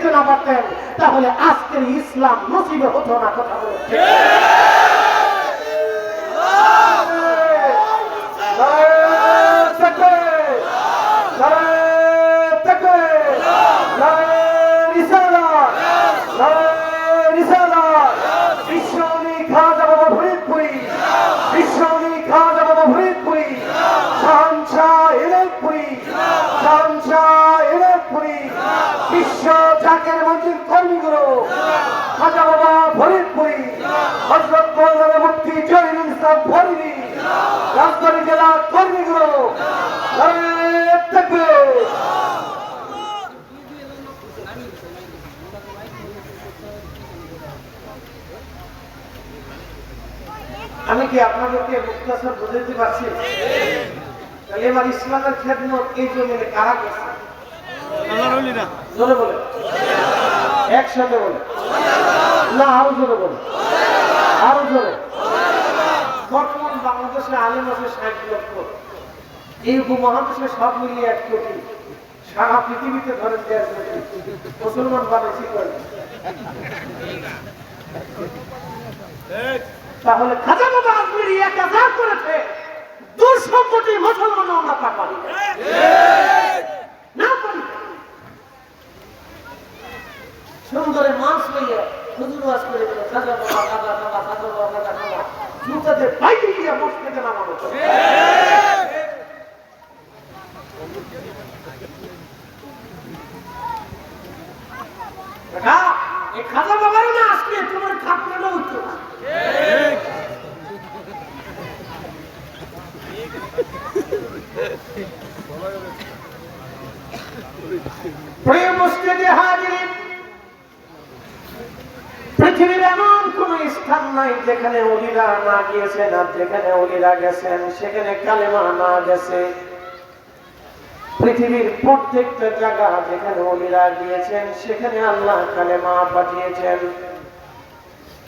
বিছাইতে না পারতেন তাহলে আজকের ইসলাম নসিবে হতো না কথা বলে বিশ্বনী খাজা বাবা ফরিদপুরি বিশ্বনী খাজা বাবা ফরিদপুরি শানশা ইলেকপুরি শানশা ইলেকপুরি বিশ্ব জাকের মঞ্জিল কর্মীগুলো খাজা বাবা ফরিদপুরি হজরত মৌলানা মুফতি জহিরুল ইসলাম ফরিদি রাজবাড়ী জেলার কর্মীগুলো নারায়ে তাকবীর আমি কি আপনাদেরকে মুক্তাসর বুঝাইতে পারছি তাহলে এবার ইসলামের খেদমত এই জমিনে কারা করছে? জোরে বলে একসাথে বলে না আরও জোরে বলে আরও জোরে। বর্তমান বাংলাদেশে আলিম আছে ষাট লক্ষ। এই উপমহাদেশে সব মিলিয়ে এক কোটি। সারা পৃথিবীতে ধরেন কোটি। মুসলমান বানাইছি করে তাহলে খাজা বাবা আজমির এক হাজার করেছে। দুশো কোটি মুসলমান আমরা তা পারি না। সুন্দরে মাছ লইয়া হুজুর ওয়াজ করে দিল খাজা বাবা খাজা বাবা খাজা বাবা খাজা বাবা জুতাতে বাইরে গিয়ে মসজিদে নামানো তো। দেখা এই খাজা বাবার না আজকে তোমার খাপড়ানো উত্তর প্রিয় মুসলিম হাজির পৃথিবীর এমন কোন স্থান নাই যেখানে অলিরা না গিয়েছেন আর যেখানে অলিরা গেছেন, সেখানে কালেমা না গেছে। পৃথিবীর প্রত্যেকটা জায়গা যেখানে অলিরা গিয়েছেন, সেখানে আল্লাহ কালেমা পাঠিয়েছেন।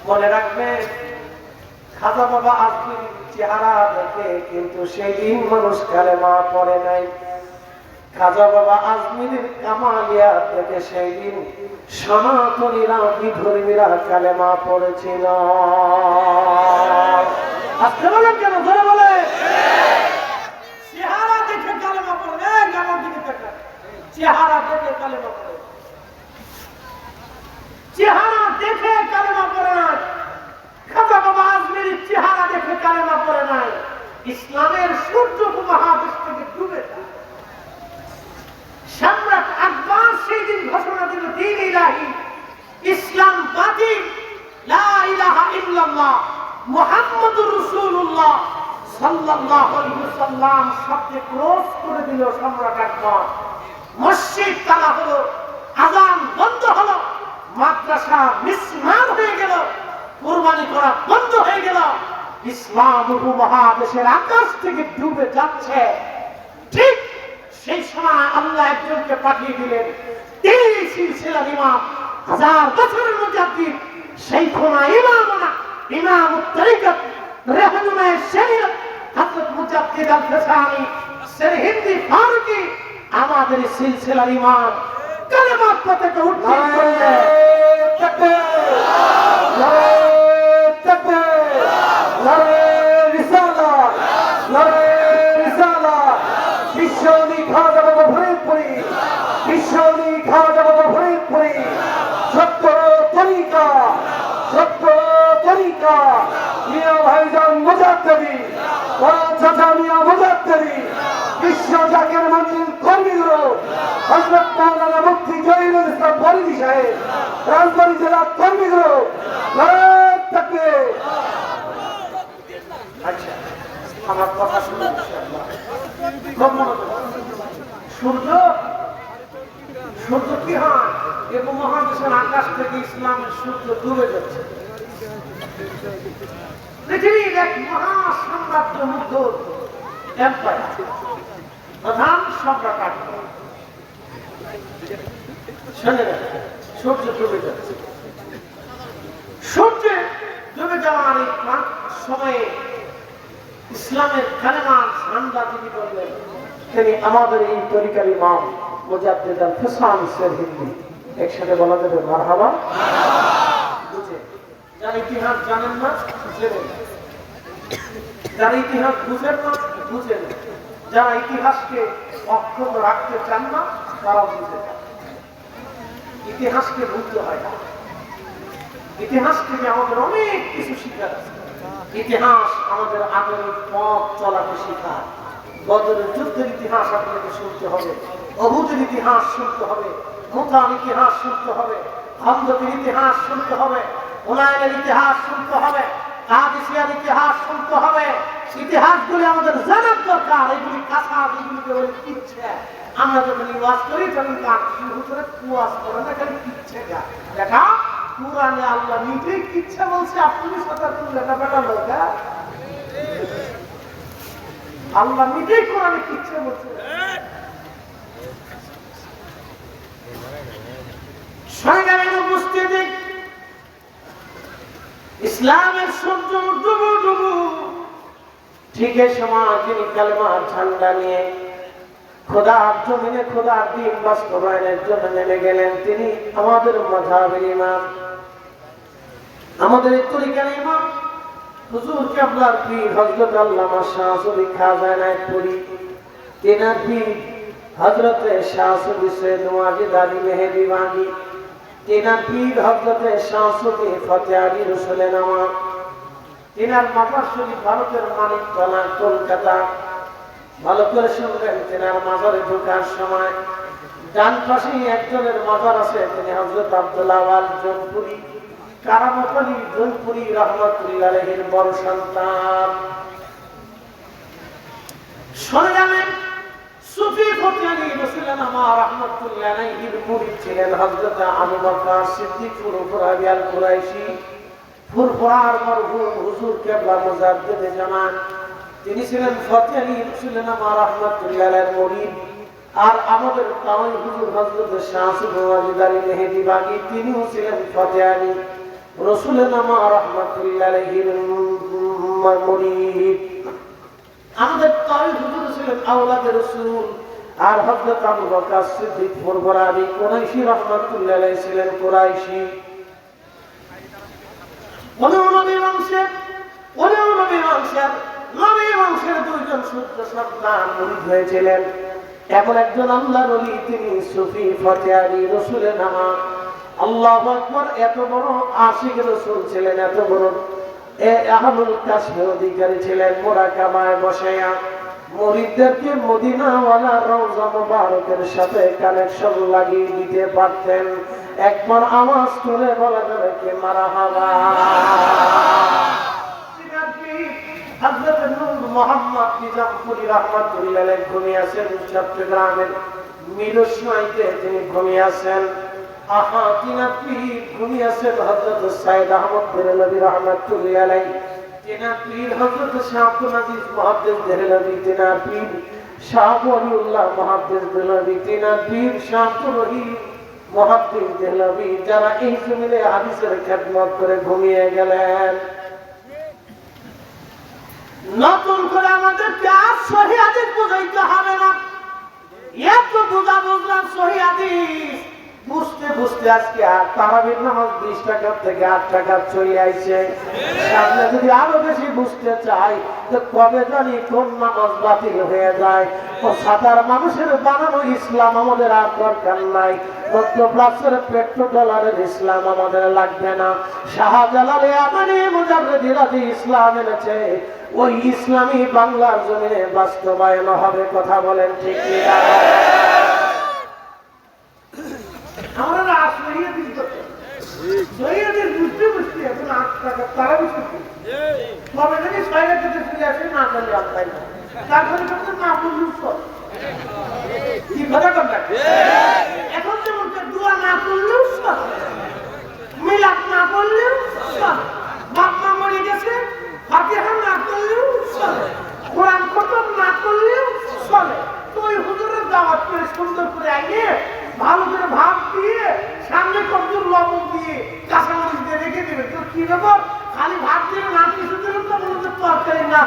মনে রাখবে খাজা বাবা আজমির চেহারা দেখে কিন্তু সেই দিন মানুষ কালেমা পড়ে নাই। খাজা বাবা আজমিরের কামালিয়া থেকে সেই দিন সনাতনীরা বিধর্মীরা কালেমা পড়েছিল। আজকে বলেন কেন? ধরে বলে চেহারা দেখে কালেমা। চেহারা দেখে পড়ে। নাই। খাজা বাবা আজমিরের চেহারা দেখে কালেমা পড়ে নাই। ইসলামের সূর্য উপমহাদেশ থেকে ডুবে যায় সম্রাট আকবর সেই দিন ঘোষণা দিল ইসলাম বাতিল, লা ইলাহা ইল্লাল্লাহ, মুহাম্মাদুর রাসূলুল্লাহ সাল্লাল্লাহু আলাইহি ওয়াসাল্লাম ক্রস করে দিল সম্রাট আকবর। মসজিদ তালা হলো, আজান বন্ধ হলো, মাদ্রাসা হয়ে গেল করা বন্ধ হয়ে গেল। ইসলাম উপমহাদেশের আকাশ থেকে ডুবে যাচ্ছে। ঠিক সেই সময় আল্লাহ একজনকে পাঠিয়ে দিলেন। তিনি সিলসিলার ইমাম, হাজার বছরের মুজাদ্দিদ সেই খোনা ইমাম না ইমাম তরিকত রেহনুমায় শরীয়ত হযরত মুজাদ্দিদ আল ফসানি সর হিন্দি, ফারুকি, আমাদের সিলসিলার ইমাম। কালেমা থেকে উঠতে করলেন। বিশ্ব জাকের মন্দির কর্মীগুলো হজরত মাওলানা মুফতি জহিরুল ইসলাম ফরিদি সাহেব রাজবাড়ী জেলার কর্মীগুলো নারায়ণ থাকবে। আচ্ছা আমার কথা। সূর্য? সূর্য এবং থেকে সূর্য যাচ্ছে। এক মহা সাম্রাজ্য মুগ্ধ এম্পায়ার প্রধান সম্রাট সূর্য যাচ্ছে সময়ে ইসলামের যিনি বললেন, তিনি আমাদের এই তরিকার ইমাম মুজাদ্দিদ আল হিন্দি একসাথে বলা যাবে, মারহাবা যারা ইতিহাস জানেন না জেনে। যারা ইতিহাস বুঝেন না বুঝেন না। যারা ইতিহাসকে অক্ষত রাখতে চান না তারা বুঝে যান ইতিহাসকে ভুলতে হয় না। ইতিহাস থেকে আমাদের অনেক কিছু শিখার ইতিহাস আমাদের আগামী পথ চলাকে শেখায়। বদরের যুদ্ধের ইতিহাস আপনাকে শুনতে হবে, অভূতের ইতিহাস শুনতে হবে মুথার ইতিহাস শুনতে হবে হমদতের ইতিহাস শুনতে হবে হুনায়নের ইতিহাস শুনতে হবে। কাদিসিয়ার ইতিহাস শুনতে হবে। ইতিহাসগুলি আমাদের জানার দরকার। এগুলি কাঁচা এগুলিকে বলে কিচ্ছে আমরা যখন ওয়াজ করি, তখন কাঠি হুজুরে কুয়াজ করে না, খালি কিচ্ছে গা দেখা কোরআনে আল্লাহ নিজেই কিচ্ছা বলছে, আপনি সতার লেখা বেটা, লোক হ্যাঁ? আল্লাহ নিজেই কোরআনে কিচ্ছে বলছে? সংগ্রামের উপস্থিতি। ইসলামের সূর্য ডুবু ডুবু। ঠিক সময় তিনি কালমার ঝান্ডা নিয়ে খোদার জমিনে খোদার দিন বাস্তবায়নের জন্য নেমে গেলেন তিনি, আমাদের মাঝাবের ইমাম। আমাদের তরিকার ইমাম। হুজুর কেবলার পীর হজরত আল্লামা শাহসুবি খাজানায় পড়ি তেনার পীর হজরতে শাহসুবি সৈয়দ আলী মেহেদি তেনার পীর হজরতে শাহসুবি ফতে রসুলে নামা তেনার মাতার শরীফ ভারতের মানিক তলা কলকাতা। ভালো করে শুনবেন, তেনার মাজারে ঢোকার সময় ডান পাশেই একজনের মাজার আছে, তিনি হজরত আব্দুল্লাহ জনপুরি কারামত আলী জনপুরি রহমতুল্লাহ আলহীর বড় সন্তান। শোনা যাবেন আলী নামা রহমতুল্লাহ ছিলেন হজরত আবু বকর সিদ্দিক মুজাদ্দিদ জামান তিনি ছিলেন ফতে আলী রসুল্লাহ নামা রহমতুল্লাহ আর আমাদের তাওই হুজুর হজরত শাহসুফ ওয়াজিদ আলী মেহেদি বাগি, তিনিও ছিলেন ফতে আলী। রসুলের নামা রহমতুল্লাহ আলহীর মুরিদ। আমাদের তাই হুজুর ছিলেন আওলাদ রসুল। আর আবু বকর সিদ্দিক ছিলেন নবী নবী নবী বংশের দুইজন সূত্র সন্তান হয়েছিলেন এমন একজন আল্লাহর ওলি, তিনি সুফি ফতে আলী রসুলের নামা। আল্লাহ এত বড় আশিক রসুল ছিলেন, এত বড় এ আহমুল কাশ্মীর অধিকারী ছিলেন মোরাকামায় বসাইয়া মরিদদেরকে মদিনাওয়ালা রওজা মুবারকের সাথে কানেকশন লাগিয়ে দিতে পারতেন। একবার আওয়াজ তুলে বলা যাবে কি মারা হাবা। মোহাম্মদ নিজামপুরি রহমাতুল্লাহ ঘুমিয়ে আছেন, চট্টগ্রামের মিরসমাইতে তিনি ঘুমিয়ে আছেন। আহা পীর ঘুমিয়ে আছেন হযরত সাইদ আহমদ বেরেলভি রহমাতুল্লাহ তিনার যারা এই জমিনে হাদিসের করে ঘুমিয়ে গেলেন। নতুন করে আমাদেরকে আর সহি বুঝাইতে হবে না। এত বুঝা বুঝলাম সহি বুঝতে আজকে আর তারাবির নামাজ বিশ টাকার থেকে আট টাকা চলে আইছে। সামনে যদি আরও বেশি বুঝতে চাই কবে জানি কোন নামাজ বাতিল হয়ে যায়। ও মানুষের বানানো ইসলাম আমাদের আর দরকার নাই। মধ্যপ্রাচ্যের পেট্রো ডলারের ইসলাম আমাদের লাগবে না। শাহজালালে আমারে মুজাররেদি রাজি ইসলাম এনেছে। ওই ইসলামী বাংলার জমিনে বাস্তবায়ন হবে কথা বলেন ঠিক কিনা আমরা না সহিয়াদিস করতে সহিয়াদিস বুঝতে বুঝতে এখন আট টাকা তারা বুঝতে তবে যদি সহিয়াদিতে ফিরে আসে না করলে আপনার তারপরে করতে না বলুন কি কথা কথা এখন যে বলতে দোয়া না করলেও সব মিলাদ না করলেও চলে বাপ মা মরে গেছে ফাতিহা না করলেও চলে কোরআন খতম না করলেও চলে তো ওই করে সুন্দর করে ভালো করে ভাব দিয়ে সামনে কমজোর লবণ দিয়ে কাঁচামরিচ রেখে দেবে তো কি ব্যাপার খালি ভাত দিয়ে না কিছু তো তরকারি না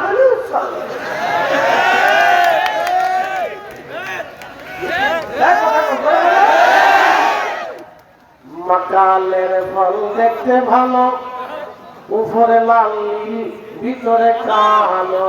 ফল দেখতে ভালো, উপরে লাল, ভিতরে কালো।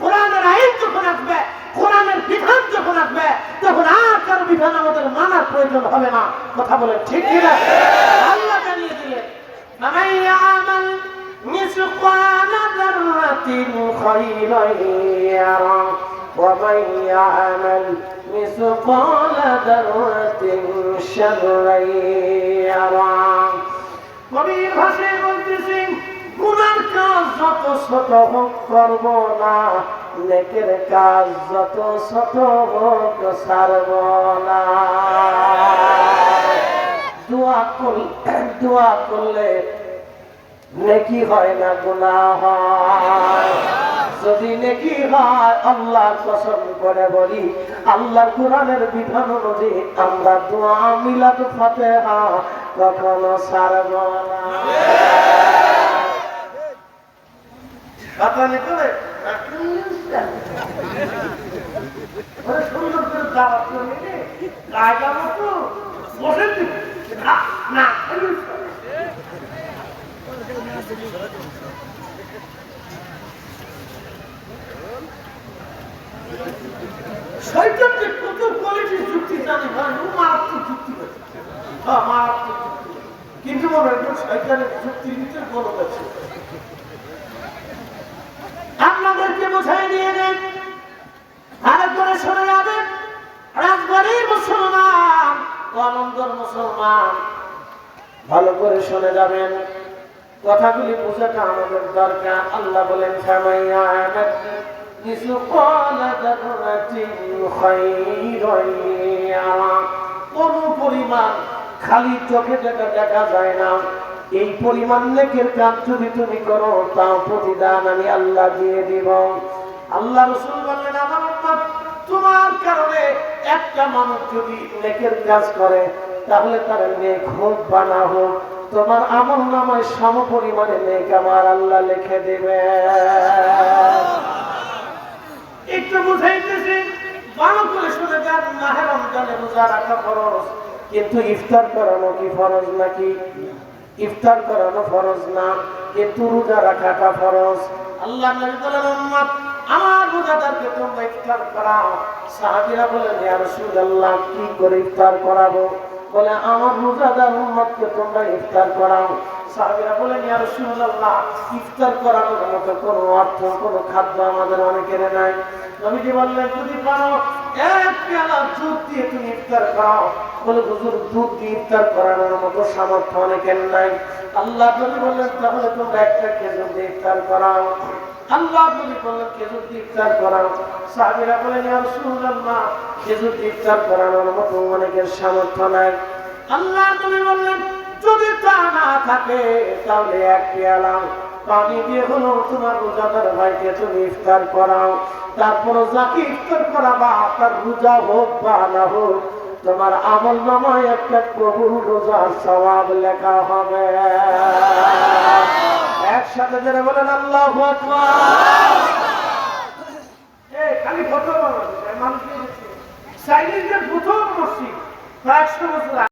কোরআনের আইন যখন আসবে কোরআনের বিধান যখন আসবে তখন আর কারো বিধান আমাদের মানার প্রয়োজন হবে না কথা বলে ঠিক কি না আল্লাহ জানিয়ে দিলেন فمن يعمل مثقال ذرة خيرا يره ومن يعمل مثقال ذرة شرا يره কবির ভাষায় বলতেছি গুনার যত ছোট হোক করব না, নেকের কাজ যত ছোট হোক সারব না। দোয়া করলে দোয়া করলে নেকি হয় না, গুনাহ হয়। যদি নেকি হয়, আল্লাহর কসম করে বলি, আল্লাহর কোরআনের বিধান অনুযায়ী আমরা দোয়া মিলাদ ফাতেহা কখনো সারব না। আপনার করে? সুন্দর করে দাওয়াত করে কায়দা মতো বসে না কোয়ালিটির যুক্তি, জানি ভাই ও যুক্তি হ্যাঁ মারাত্মক যুক্তি। কিন্তু মনে হয় শয়তানের যুক্তির ভিতরে বড় আছে শুনে যাবেন। কথাগুলি বোঝাটা আমাদের দরকার। আল্লাহ বলেন ইয়ারা। কোন পরিমাণ খালি চোখে যেটা দেখা যায় না, এই পরিমাণ নেকের কাজ যদি তুমি করো, তাও প্রতিদান আমি আল্লাহ দিয়ে দিব। আল্লাহ রসুল বললেন, আমার তোমার কারণে একটা মানুষ যদি নেকের কাজ করে, তাহলে তার নেক হোক বা না হোক তোমার আমল নামায় সম পরিমাণে নেক আমার আল্লাহ লিখে দেবে। একটু বুঝাইতেছি, ভালো করে শুনে যান মাহের রমজানে রোজা রাখা ফরজ। কিন্তু ইফতার করানো কি ফরজ নাকি? ইফতার করানো ফরজ না, কিন্তু রোজা রাখাটা ফরজ। আল্লাহ নবী বলেন, উম্মত, আমার রোজাদারকে তোমরা ইফতার করাও। সাহাবীরা বলেন, ইয়া রাসূলুল্লাহ, কি করে ইফতার করাবো? বলে, আমার রোজাদার উম্মতকে তোমরা ইফতার করাও। সাহাবীরা বলেন ইয়া রাসূলুল্লাহ, ইফতার করানোর মতো কোনো অর্থ, কোনো খাদ্য আমাদের অনেকের নাই। নবীজি বললেন, যদি পারো, এক পেয়ালা দুধ দিয়ে তুমি ইফতার করাও বলে, হুজুর, দুধ দিয়ে ইফতার করানোর মতো সামর্থ্য অনেকের নাই। আল্লাহ নবী বললেন, তাহলে তোমরা একটা খেজুর দিয়ে ইফতার করাও। আল্লাহ নবী বললেন, খেজুর ইফতার করাও। সাহাবীরা বলেন ইয়া রাসূলুল্লাহ, খেজুর ইফতার করানোর মতো অনেকের সামর্থ্য নাই। আল্লাহ নবী বললেন, যদি তা না থাকে, তাহলে এক পেয়ালা পানি দিয়ে হলো তোমার রোজাদার ভাইকে তুমি ইফতার করাও। তারপর যাকে ইফতার করাবা, তার রোজা হোক বা না হোক, তোমার আমল নামায় একটা প্রভুর রোজার সওয়াব লেখা হবে। একসাথে যারা বলেন আল্লাহ খালি বানাবে মানুষ চাইনিজদের প্রথম মসজিদ প্রায় একশো বছর।